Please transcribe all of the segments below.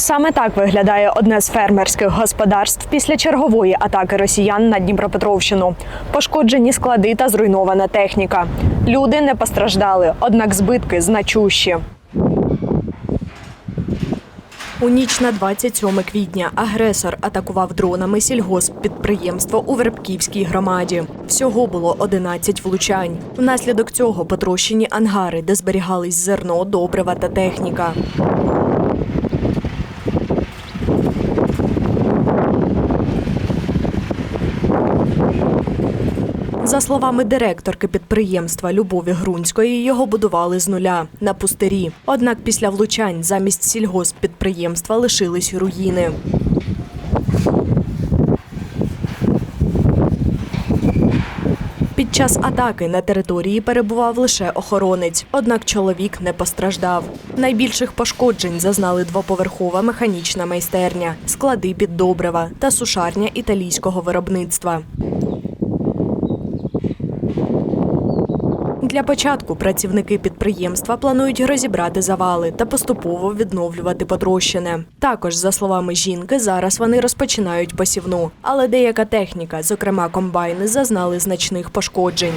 Саме так виглядає одне з фермерських господарств після чергової атаки росіян на Дніпропетровщину. Пошкоджені склади та зруйнована техніка. Люди не постраждали, однак збитки значущі. У ніч на 27 квітня агресор атакував дронами сільгосппідприємство у Вербківській громаді. Всього було 11 влучань. Внаслідок цього потрощені ангари, де зберігались зерно, добрива та техніка. За словами директорки підприємства Любові Грунської, його будували з нуля на пустирі. Однак після влучань замість сільгосппідприємства лишились руїни. Під час атаки на території перебував лише охоронець, однак чоловік не постраждав. Найбільших пошкоджень зазнали двоповерхова механічна майстерня, склади під добрива та сушарня італійського виробництва. Для початку працівники підприємства планують розібрати завали та поступово відновлювати потрощене. Також, за словами жінки, зараз вони розпочинають посівну, але деяка техніка, зокрема комбайни, зазнали значних пошкоджень.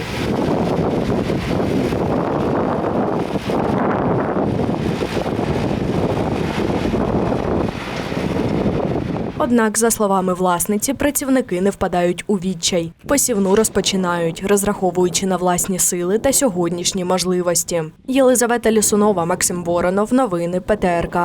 Однак, за словами власниці, працівники не впадають у відчай. Посівну розпочинають, розраховуючи на власні сили та сьогоднішні можливості. Єлизавета Лісунова, Максим Воронов. Новини ПТРК.